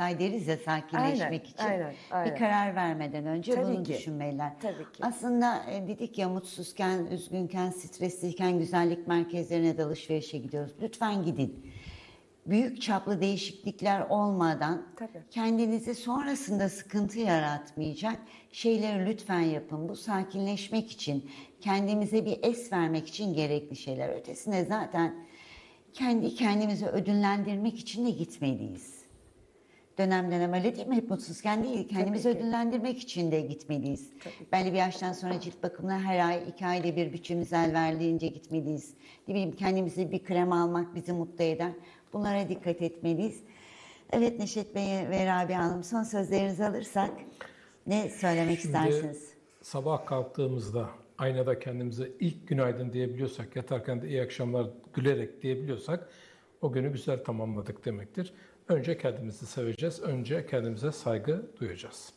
say deriz ya sakinleşmek Aynen, için. aynen, aynen. Bir karar vermeden önce Tabii bunu ki. düşünmeliler. Tabii ki. Aslında e, dedik ya mutsuzken, üzgünken, stresliyken güzellik merkezlerine de alışverişe gidiyoruz. Lütfen gidin. Büyük çaplı değişiklikler olmadan Tabii. kendinizi sonrasında sıkıntı yaratmayacak şeyleri lütfen yapın. Bu sakinleşmek için, kendimize bir es vermek için gerekli şeyler. Ötesine zaten kendi kendimizi ödüllendirmek için de gitmeliyiz. Dönem dönem öyle değil mi? Hep mutsuzken değil. Kendimizi Tabii ki. ödüllendirmek için de gitmeliyiz. Belli bir yaştan sonra cilt bakımına her ay, iki ayda bir bütçemiz el verdiğince gitmeliyiz. Ne bileyim kendimize bir krem almak bizi mutlu eder. Bunlara dikkat etmeliyiz. Evet Neşet Bey ve Rabia Hanım son sözlerinizi alırsak ne söylemek Şimdi istersiniz? sabah kalktığımızda aynada kendimize ilk günaydın diyebiliyorsak, yatarken de iyi akşamlar gülerek diyebiliyorsak o günü güzel tamamladık demektir. Önce kendimizi seveceğiz, önce kendimize saygı duyacağız.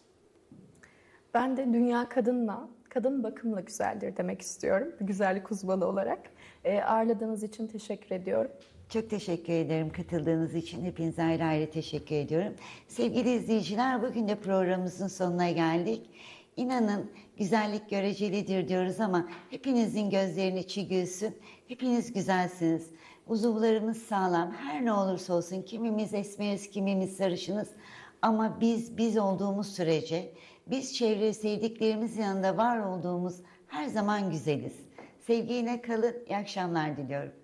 Ben de dünya kadınla, kadın bakımla güzeldir demek istiyorum. Bir güzellik uzmanı olarak. Ee, ağırladığınız için teşekkür ediyorum. Çok teşekkür ederim katıldığınız için. Hepinize ayrı ayrı teşekkür ediyorum. Sevgili izleyiciler bugün de programımızın sonuna geldik. İnanın güzellik görecelidir diyoruz ama hepinizin gözlerinin içi gülsün. Hepiniz güzelsiniz. Uzuvlarımız sağlam. Her ne olursa olsun kimimiz esmeriz, kimimiz sarışınız. Ama biz biz olduğumuz sürece, biz çevre sevdiklerimiz yanında var olduğumuz her zaman güzeliz. Sevgiyle kalın, iyi akşamlar diliyorum.